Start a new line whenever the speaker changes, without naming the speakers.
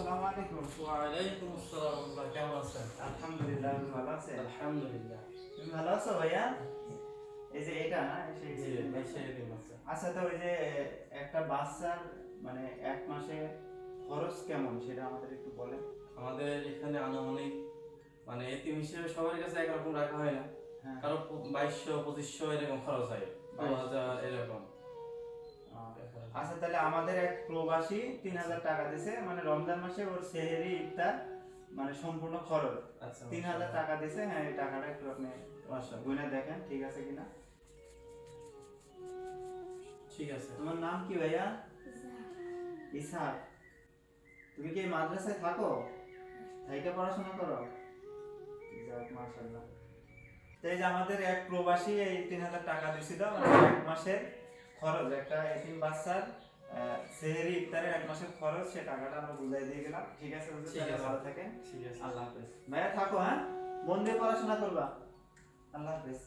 আসসালামু আলাইকুম।
ওয়ালাইকুম আসসালাম আল্লাহ কেমন আছেন?
আলহামদুলিল্লাহ আপনি ভালো আছেন
আলহামদুলিল্লাহ।
তুমি ভালো আছো ভাইয়া? এই যে এটা না সেই-
আছে।
আচ্ছা তো ওই যে একটা বাচ্চার মানে এক মাসে খরচ কেমন সেটা আমাদের একটু বলেন।
আমাদের এখানে আনুমানিক মানে এতিম হিসেবে সবার কাছে একরকম রাখা হয় না।
হ্যাঁ।
কারও বাইশশো পঁচিশশো এরকম খরচ হয়। দু হাজার এরকম।
আচ্ছা তাহলে আমাদের এক প্রবাসী তিন হাজার টাকা দিছে মানে রমজান মাসে ওর সেহেরি ইফতার মানে সম্পূর্ণ খরচ।
আচ্ছা
তিন হাজার টাকা দিছে হ্যাঁ এই টাকাটা একটু আপনি গুনে দেখেন ঠিক আছে কিনা?
ঠিক আছে।
তোমার নাম কি ভাইয়া? ইসহাক। তুমি কি এই মাদ্রাসায় থাকো? থাইকে পড়াশোনা করো? যাক মাশাআল্লাহ। তো এই যে আমাদের এক প্রবাসী এই তিন হাজার টাকা দিছিল মানে এক মাসের খরচ একটা এতিম বাচ্চার সেহেরি ইফতারের এক মাসের খরচ সে টাকাটা আমরা বুঝাই দিয়ে গেলাম। ঠিক
আছে।
ভালো থাকেন।
ঠিক আছে।
আল্লাহ হাফেজ। ভাইয়া থাকো হ্যাঁ? মন দিয়ে পড়াশোনা করবা। আল্লাহ হাফেজ।